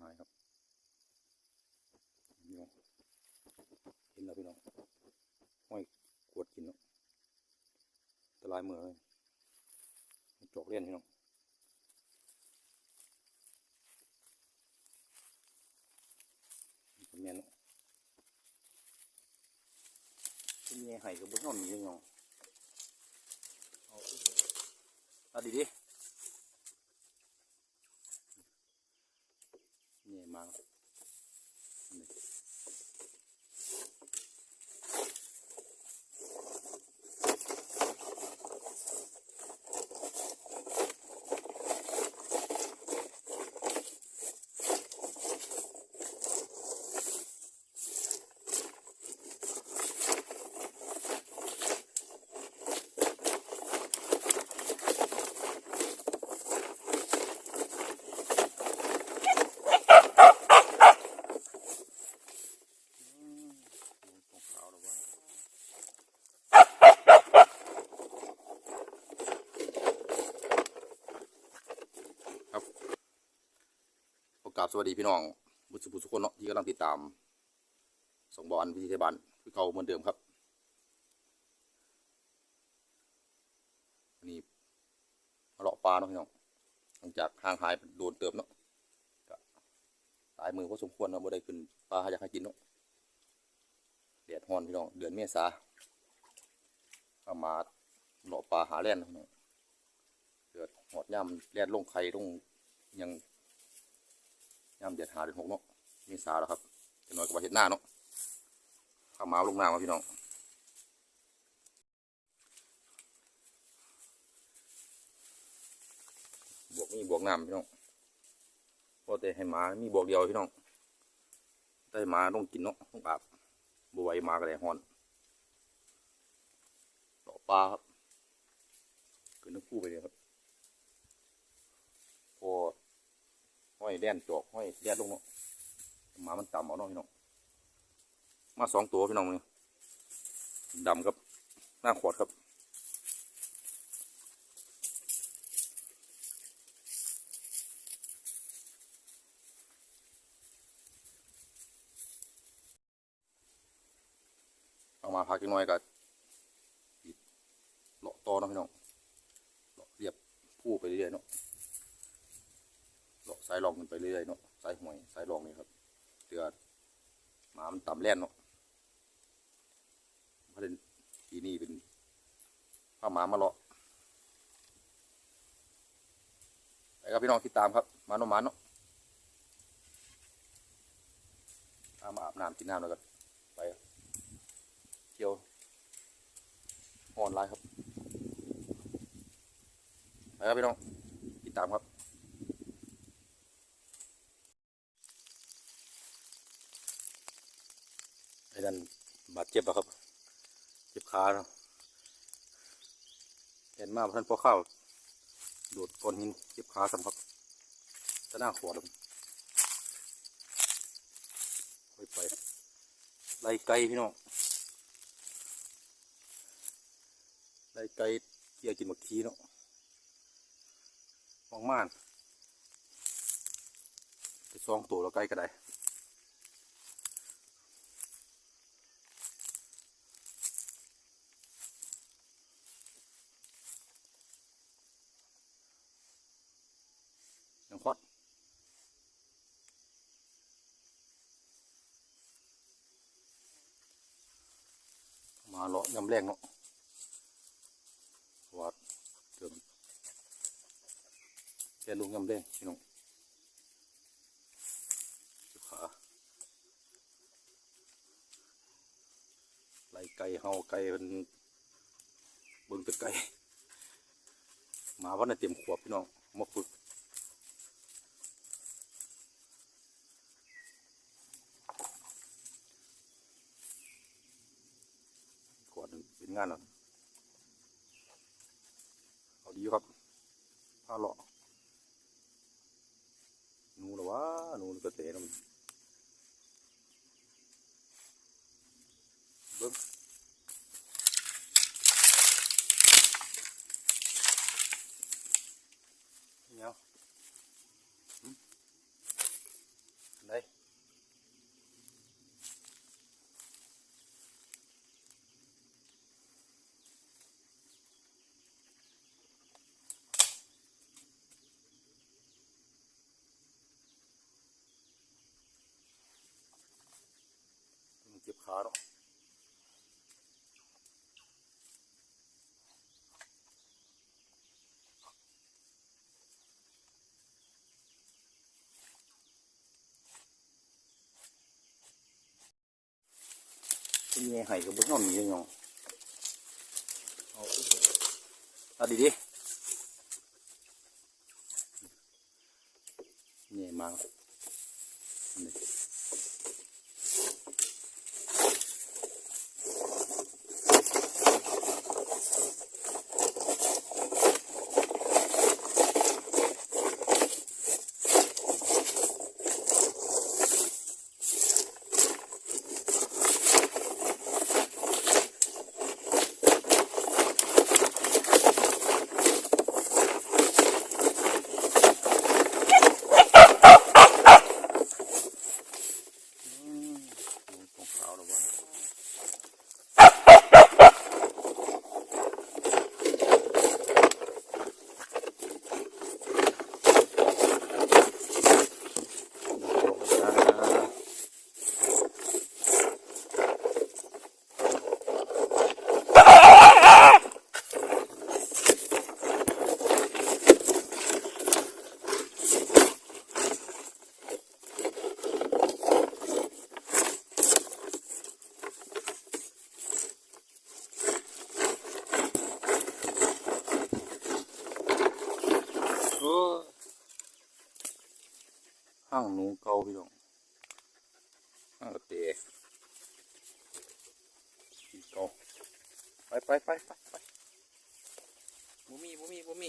หายครับพี่น้องเห็นแล้วพี่น้องห้อยกวดกินเนาะอันตรายมือเลยจอกเล่นพี่น้องเป็นแม่นเนาะเป็นแม่ไห่กับบุญนอนนี่พี่น้องเอาดีดิเนี่ยมาครับอันนี้ อืมโอ้ยของขาวแล้ววะครับขอกราบส วัสดีพี่น้องบุษบุสุคนเนาะที่กำลังติดตามส่งบอลวิธีเทบานคือเก่าเหมือนเดิมครับนนี้มาเลาะปลาเนาะพี่น้องหลังจากห่างหายโดนเติมเนาะก็หลายมือพอสมควรเนาะบ่ได้ขึ้นปลาอยากให้กินเนาะแดดฮ้อนพี่น้องเดือนเมษาเข้ามาเลาะปลาหาแล่นพี่น้องเกิดหอดย่ำแล่นลงไข่ลงยัง ย่ำเดือดหาเดือนหกเนาะเมษาแล้วครับจะน้อยกว่าเห็ดหน้าเนาะข้ามาลงน้ำมาพี่น้องบวกนี่บวกน้ำพี่น้องพอแต่ให้หมามีบวกเดียวพี่น้องได้หมาต้องกินเนาะต้องอาบบไหวยมากเลยฮอนต่อปลาครับขึ้นน้ำคู่ไปเลยครับพอ ห้อยแดนจอกห้อยแดนลงเนาะหมามันต่ำเอาเนาะพี่น้องมาสองตัวพี่น้องเลยดำครับหน้าขวดครับเอามาพักอีกหน่อยก็เลาะตอเนาะพี่น้องเลาะเรียบผู้ไปเรื่อยๆเนาะ สายรองกันไปเรื่อยๆเนาะสายห่วยสายรองนี่ครับเตือหมามันต่ำแล่นเนาะเพราะฉะนั้นปีนี้เป็นผ้าหมามาเลาะไปครับพี่น้องติดตามครับมาโนมาเนาะเอามาอาบน้ำกินน้ำแล้วก็ไปเกี่ยวออนไลน์ครับไปครับพี่น้องติดตามครับ อ้นั่นบาดเจ็บอะครับเจ็บขาเนาะเห็นมากท่านพ่อข้าวโดดก้อนหินเจ็บขาสัมครับตะหน้าขวดเลยค่อยไปไล่ไกลพี่น้องได้ไก่เกี่ยกินบักทีเนาะมองม่านไปซองตัวแล้วไก่ก็ได้ มาเลาะยำแรงเนาะวัดเติมแกลุงยำเด้งพี่น้องจุขาไล่ไก่เฮาไก่เป็นเบิ่งตะไก่มาวันน่ะเตรียมขวบพี่น้องมาฝึกก่อน เป็นงานแล้วเอาดีครับผ้าหล่อนูหรอวะนูกระเตะนะมันเบิ้งเนี่ยหึ ขาเนาะเป็นไงไห้กับเบิ้งเอาหนียังยองเอาเอาดีดีๆนี่มาครับนี่ อืมของขาวหรอวะโอ้ย ห้างหนูเกาพี่น้องห้างกระเตะเกาไปไปไปไปไปบ่มีบ่มีบ่มี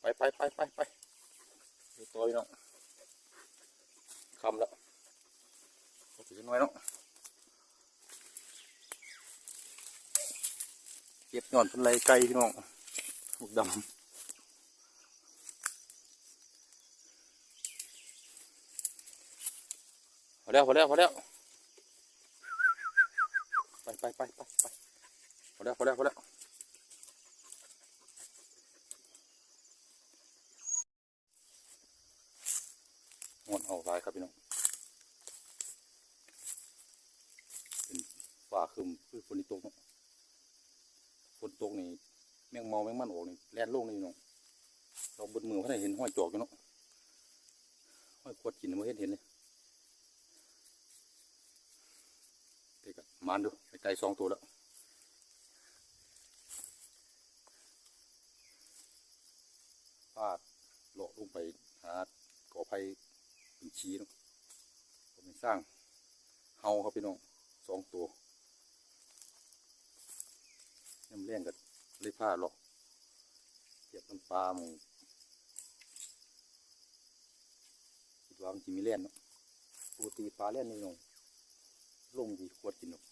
ไปไปไปไปไปดี๋ยวตัวพี่น้องคำแล้วเอาไปจังหน่อยเนาะเก็บย้อนเป็นไรไก่พี่น้องหมวกดำ พอแล้วพอแล้วพอแล้วไปไปไปไปไปพอแล้วพอแล้วพอแล้วงดเอาลายครับพี่น้องเป็นฝ่าคืมคือฝนตกเนาะฝนตกนี่แมงเมาแมงมันออกนี่แล่นลงนี่พี่น้องเราบนมือเขาได้เห็นห้อยจอกอยู่เนาะห้อยขวดกินม่เห็นเห็นเลย เด็กอะ มานดูไกลๆสองตัวแล้วฟาดเลาะลงไปหาก่อไผ่เป็นชีเนะผมไปสร้างเฮาครับพี่น้องสองตัวน้ำเลี้ยงกับเลยผ้าเลาะเก็บน้ำปลาหมองคิดว่ามันจะมีเล่นเนาะปกติปลาเล่นนี่น้องลงดีขวดกินหนก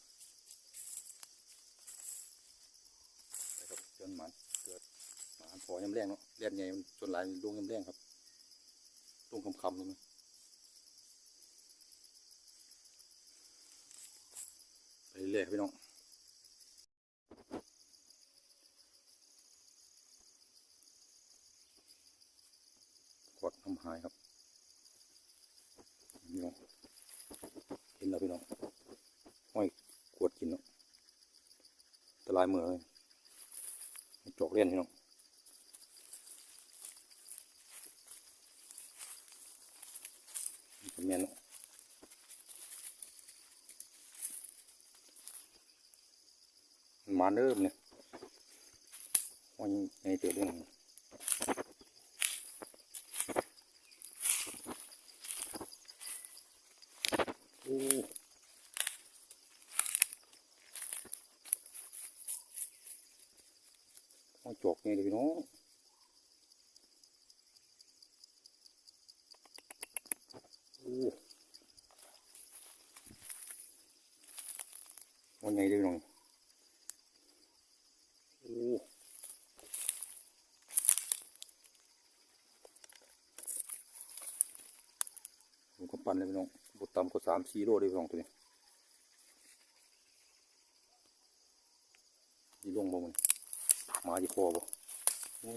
นะครับจ นหมันเกิดหมาพอยำแรงเนาะเลียนใหญ่มันจนหลายลงยำแรงครับลงคำคำเลยมั้ยไปเรื่อยพี่น้องขวดทำหายครับพี่น้องเห็นแล้วพี่น้องห้อยขวดกินเนาะอันตรายมือเลย เล่นพี่น้องเมียนมาเริ่มเนี่ยวันนี้เจอเรื่องโอ้ ห้อยจอกนี่เลยพี่น้องโอ้วันไงเลยพี่น้องโอ้ วันเลยพี่น้องบดต่ำกว่าสามสี่โลเลยพี่น้องตัวนี้ยี่ลงบ่มันมาที่คอบ่โอ้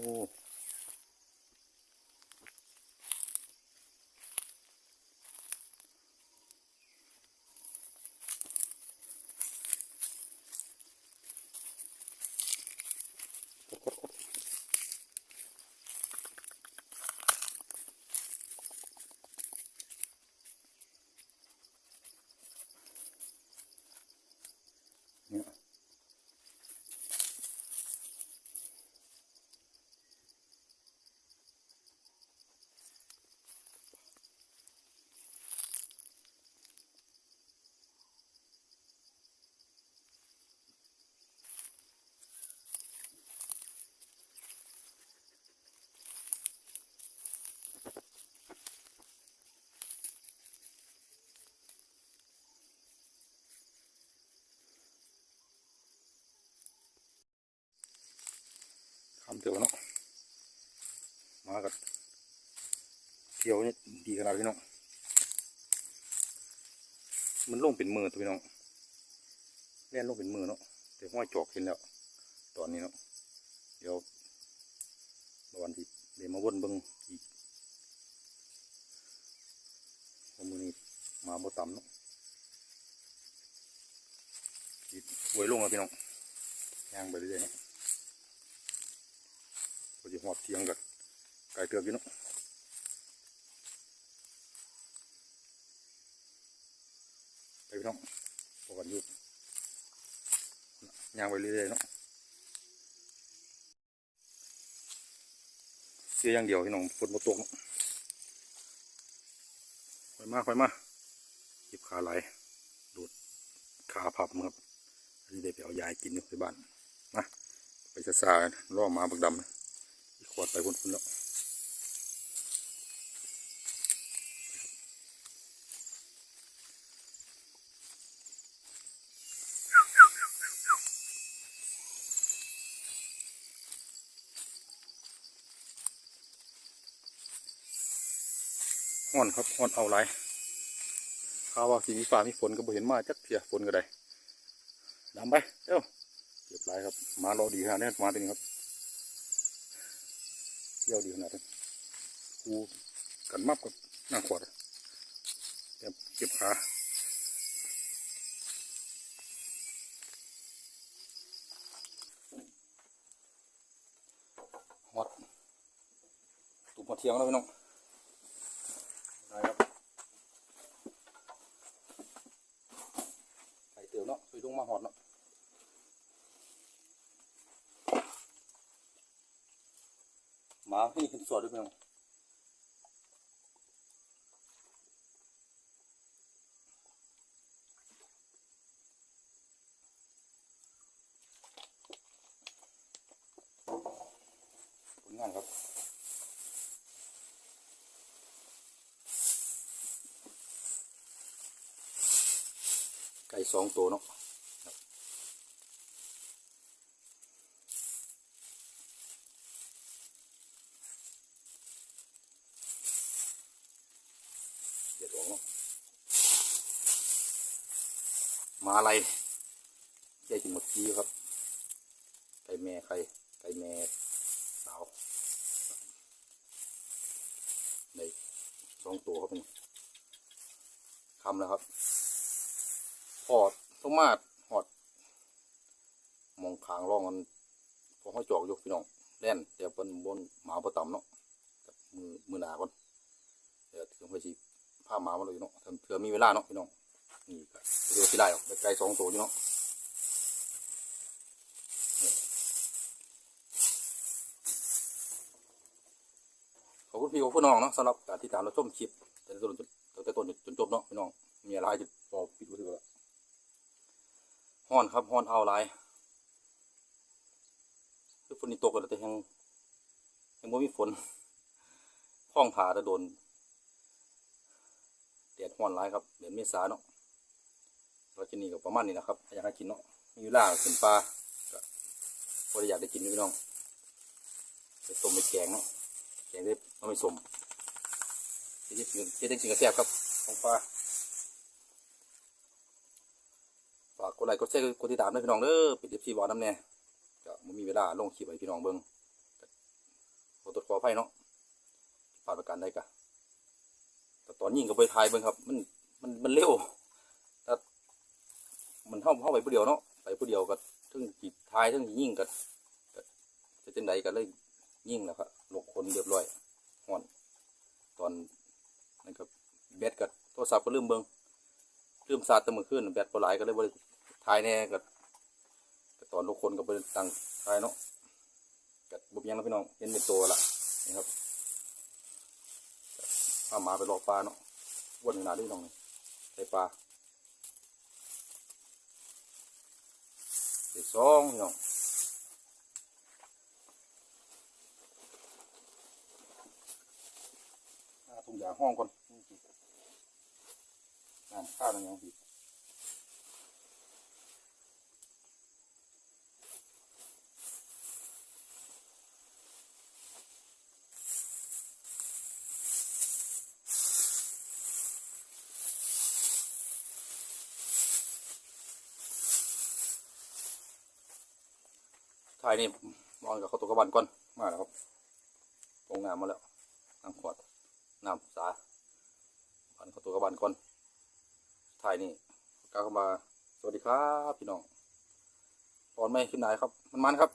เถื่อนเนาะมากับเที่ยวนี่ดีขนาดพี่น้องมันลงเป็นมือตัวพี่น้องแล่นลงเป็นมือเนาะแต่ห้อยจอกเห็นแล้ว ตอนนี้เนาะเดี๋ยววันที่เดี๋ยวมาวนเบิ่งอีกว่ามือนี้มาบ่ต่ำเนาะหวยลงแล้วพี่น้องย่างไปเรื่อยๆ เนาะหอดเทียงกับไก่เตือกอยู่เนาะไปพี่น้องพอกันยุดยางไปเรื่อยๆเนาะเสียอย่างเดียวพี่น้องฝนมาตกเนาะค่อยมาค่อยมาหยิบขาไหลดูดขาพับมครับอันนี้ได้ไปเอายายกินอยู่ที่บ้านมาไปซาซาล่อมาบักดำนะ ขวดไปพุ่นๆแล้วห้อนครับห้อนเอาไรข้าวว่าสีมีฟ้ามีฝนก็บ่เห็นมาจักเทียฝนก็ได้ดำไปเอ้าเรียบร้อยครับมารอดีขนาดนี้มาตัวนี้ครับ เที่ยวดีขนาดนี้กูกันมับกับนั่งขวดเก็บเก็บขาฮอดตุ่มมาเที่ยงแล้วพี่น้องได้ครับไข่เตียวเนาะไปลงมาหอดเนาะ หมาให้ขึ้นสวดด้วยพี่น้งผลงานครับไก่สองตัวเนาะครับเดี๋ยวออกเนาะ มาอะไรได้ถึงหมดทีครับ ไก่แม่ไข่ไก่แม่สาวในสองตัวครับนี่คำแล้วครับหอดต้องมาหอด มองขางร่องมันพอเขาจอกยู่พี่น้องแล่นเดี๋ยวเป็นบนหมาประต่ำเนาะกับมือมือหนาก่อนเดี๋ยวถึงไปชีผ้าหมามาเลยเนาะเผื่อมีเวลาเนาะพี่น้อง นี่ก็เรือที่ได้หรอกไกลสองตัวอยู่เนาะขอบคุณพี่ขอบคุณน้องเนาะสำหรับการที่ตามเราชมคลิปแต่ต้นจนแต่ต้นจนจบเนาะพี่น้องมีอะไรจะบอกปิดไว้ดีกว่าฮ้อนครับฮ้อนเอาหลายคือฝนนี่ตกกันแต่ยังยังไม่มีฝนห้องผาจะโดนแดดฮ้อนหลายครับเดือนเมษาเนาะ เราจะนี่ก็ประมาณนี้นะครับอยากให้กินเนาะมีเวลาขึ้นปลาก็พอได้อยากได้กินพี่น้องไปต้มไปแกงเนาะแกงได้เราไม่สมเจ๊ได้กินเจ๊ได้กินกระแซบครับของปลาฝากกดไลค์กดแชร์กดติดตามด้วยพี่น้องเด้อปิดเอฟซีบอลน้ำแน่ก็บ่มีเวลาลงคลิปให้พี่น้องเบิ่งขอตรวจขออภัยเนาะพลาดประการใดกะแต่ตอนยิงก็ไปทายเบิ่งครับ มันมันมันเร็ว มันเข้าเข้าไปผู้เดียวเนาะไปผู้เดียวก็ทั้งจีทายทั้งยิ่งก็ก็จะเป็นใดก็เลยยิ่งแล้วครับหลกคนเรียบร้อยห่อนตอนนั้นก็แบตกับโทรศัพท์ก็ลืมเบิ่งลืมซาดตะมือขึ้นแบตปลายก็เลยบริทายแน่กับกับตอนทุกคนก็บริตังทายเนาะกับบุบยังนะพี่น้องเห็นเป็นตัวละนี่ครับพาหมาไปรอปลาเนาะวนขนาดนี้น้องใส่ปลา เด็กสองพี่น้องหาถุงยางห้องก่อนนั่นข้าวน้ำยังผิด ถ่ายนี่มองกับเขาตัวกระบันก่อนมาแล้วครับตรงนามมาแล้วน้ำขวดน้ำสาบันเขาตัวกระบันก่อนถ่ายนี่ก้าวเข้ามาสวัสดีครับพี่น้องตอนไม่ขึ้นไหนครับ มันมันครับ